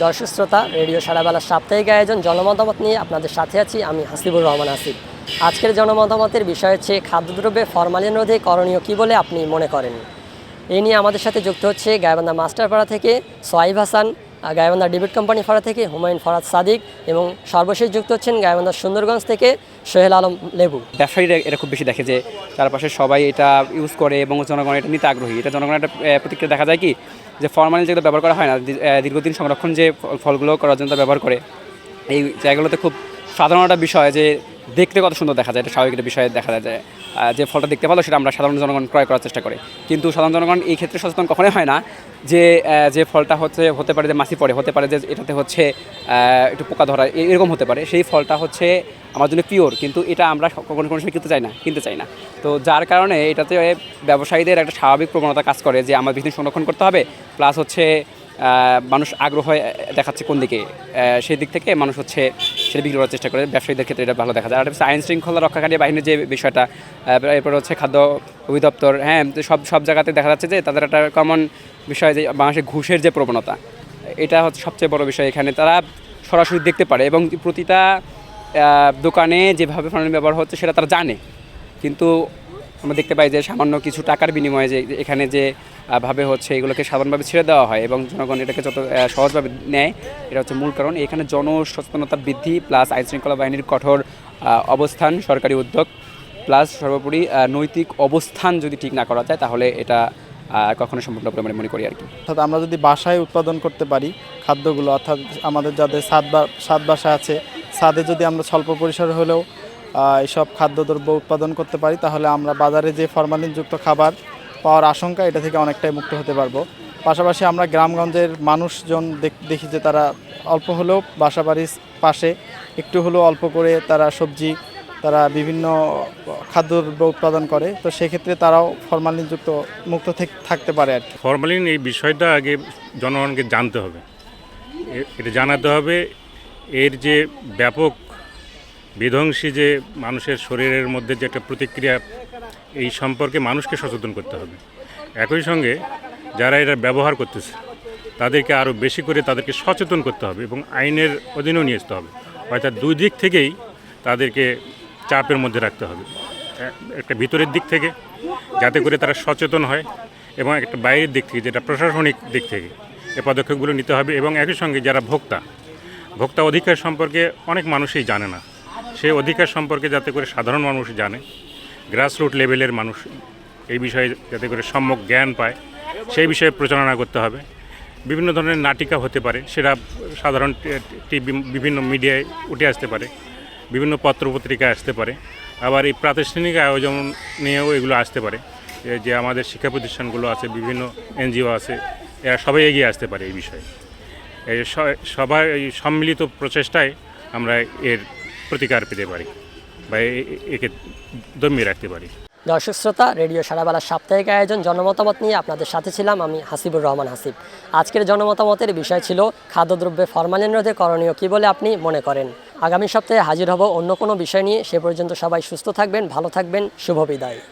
দর্শক শ্রোতা রেডিও সারাবেলার সাপ্তাহিক আয়োজন, জনমতামত নিয়ে আপনাদের সাথে আছি আমি হাসিবুর রহমান আসিফ। আজকের জনমতামতের বিষয় হচ্ছে, খাদ্যদ্রব্যে ফরমালিন রোধে করণীয় কী বলে আপনি মনে করেন? এই নিয়ে আমাদের সাথে যুক্ত হচ্ছে গায়বান্ধা মাস্টারপাড়া থেকে সোয়াইব হাসান গায়বান্ধা ডিবিট কোম্পানি ফাড়া থেকে হুমায়ুন ফরাদ সাদিক এবং সর্বশেষ যুক্ত হচ্ছেন গায়বান্ধা সুন্দরগঞ্জ থেকে সোহেল আলম লেবু। ব্যবসায়ীরা এটা খুব বেশি দেখে যে চারপাশে সবাই এটা ইউজ করে এবং জনগণ এটা নিতে আগ্রহী। এটা জনগণের একটা প্রতিক্রিয়া দেখা যায় কি? যে ফরমালিন যেগুলো ব্যবহার করা হয় না দীর্ঘদিন সংরক্ষণ যে ফলগুলো করার জন্য ব্যবহার করে। এই জায়গাগুলোতে খুব সাধারণ একটা বিষয় যে দেখতে কত সুন্দর দেখা যায়, এটা স্বাভাবিক বিষয়ে দেখা যায় যে ফলটা দেখতে ভালো সেটা আমরা সাধারণ জনগণ ক্রয় করার চেষ্টা করি। কিন্তু সাধারণ জনগণ এই ক্ষেত্রে সচেতন কখনোই হয় না যে যে ফলটা হচ্ছে, হতে পারে যে মাছি পড়ে, হতে পারে যে এটাতে হচ্ছে একটু পোকা ধরা এরকম হতে পারে। সেই ফলটা হচ্ছে আমার জন্য পিওর কিন্তু এটা আমরা কখনো কোনো সময় কিনতে চাই না, কিনতে চাই না। তো যার কারণে এটাতে ব্যবসায়ীদের একটা স্বাভাবিক প্রবণতা কাজ করে যে, আমার বিজনেস সংরক্ষণ করতে হবে প্লাস হচ্ছে মানুষ আগ্রহ দেখাচ্ছে কোন দিকে? সেই দিক থেকে মানুষ হচ্ছে সেটা বিক্রি করার চেষ্টা করে। ব্যবসায়ীদের ক্ষেত্রে এটা ভালো দেখা যায় আর হচ্ছে আইন শৃঙ্খলা রক্ষাকারী বাহিনীর যে বিষয়টা এরপর হচ্ছে খাদ্য অধিদপ্তর হ্যাঁ সব সব জায়গাতে দেখা যাচ্ছে যে তাদের একটা কমন বিষয় যে বাংলাদেশে ঘুষের যে প্রবণতা, এটা হচ্ছে সবচেয়ে বড় বিষয় এখানে। তারা সরাসরি দেখতে পারে এবং প্রতিটা দোকানে যেভাবে ফর্মালিন ব্যবহার হচ্ছে সেটা তারা জানে। কিন্তু আমরা দেখতে পাই যে সামান্য কিছু টাকার বিনিময়ে যে এখানে যে ভাবে হচ্ছে এগুলোকে সাধারণভাবে ছেড়ে দেওয়া হয় এবং জনগণ এটাকে যত সহজভাবে নেয়, এটা হচ্ছে মূল কারণ। এখানে জনসচেতনতা বৃদ্ধি প্লাস আইন শৃঙ্খলা বাহিনীর কঠোর অবস্থান, সরকারি উদ্যোগ, প্লাস সর্বোপরি নৈতিক অবস্থান যদি ঠিক না করা যায়, তাহলে এটা কখনো সম্ভব না মনে করি আর কি। অর্থাৎ আমরা যদি বাসায় উৎপাদন করতে পারি খাদ্যগুলো, অর্থাৎ আমাদের যাদের সাত বা, সাত বাসা আছে ছাদে যদি আমরা স্বল্প পরিসরে হলেও আহ, এইসব খাদ্যদ্রব্য উৎপাদন করতে পারি তাহলে আমরা বাজারে যে ফরমালিনযুক্ত খাবার পাওয়ার আশঙ্কা এটা থেকে অনেকটাই মুক্ত হতে পারব। পাশাপাশি আমরা গ্রামগঞ্জের মানুষজন দেখ- যে তারা অল্প হলেও বাসা বাড়ির পাশে একটু হলেও অল্প করে তারা সবজি তারা বিভিন্ন খাদ্যদ্রব্য উৎপাদন করে তো সেক্ষেত্রে তারাও ফরমালিনযুক্ত মুক্ত থেকে থাকতে পারে আর ফরমালিন এই বিষয়টা আগে জনগণকে জানতে হবে। এটা জানাতে হবে এর যে ব্যাপক বিধ্বংসী যে মানুষের শরীরের মধ্যে যে একটা প্রতিক্রিয়া, এই সম্পর্কে মানুষকে সচেতন করতে হবে। একই সঙ্গে যারা এটা ব্যবহার করতেছে, তাদেরকে আরও বেশি করে তাদেরকে সচেতন করতে হবে এবং আইনের অধীনেও নিয়ে আসতে হবে। অর্থাৎ দুই দিক থেকেই তাদেরকে চাপের মধ্যে রাখতে হবে। একটা ভিতরের দিক থেকে যাতে করে তারা সচেতন হয় এবং একটা বাইরের দিক থেকে যেটা প্রশাসনিক দিক থেকে এ পদক্ষেপগুলো নিতে হবে এবং একই সঙ্গে যারা ভোক্তা ভোক্তা অধিকার সম্পর্কে অনেক মানুষই জানে না। সেই অধিকার সম্পর্কে যাতে করে সাধারণ মানুষ জানে গ্রাসরুট লেভেলের মানুষ এই বিষয়ে যাতে করে সম্যক জ্ঞান পায়, সেই বিষয়ে প্রচারণা করতে হবে। বিভিন্ন ধরনের নাটিকা হতে পারে, সেটা সাধারণ টিভি বিভিন্ন মিডিয়ায় উঠে আসতে পারে, বিভিন্ন পত্রপত্রিকায় আসতে পারে। আবার এই প্রাতিষ্ঠানিক আয়োজন নিয়েও এগুলো আসতে পারে যে- আমাদের শিক্ষা প্রতিষ্ঠানগুলো আছে, বিভিন্ন এনজিও আছে, এরা সবাই এগিয়ে আসতে পারে এই বিষয়ে। স- সবাই সম্মিলিত প্রচেষ্টায় আমরা এর প্রতিকার পেতে পারি বা একে দমিয়ে রাখতে পারি। দর্শক শ্রোতা, রেডিও সারাবেলার সাপ্তাহিক আয়োজন জনমতামত নিয়ে আপনাদের সাথে ছিলাম আমি হাসিবুর রহমান হাসিব। আজকের জনমতামতের বিষয় ছিল খাদ্যদ্রব্যে ফরমালিন রোধে করণীয় কী বলে আপনি মনে করেন? আগামী সপ্তাহে হাজির হব অন্য কোনো বিষয় নিয়ে। সে পর্যন্ত সবাই সুস্থ থাকবেন, ভালো থাকবেন। শুভ বিদায়।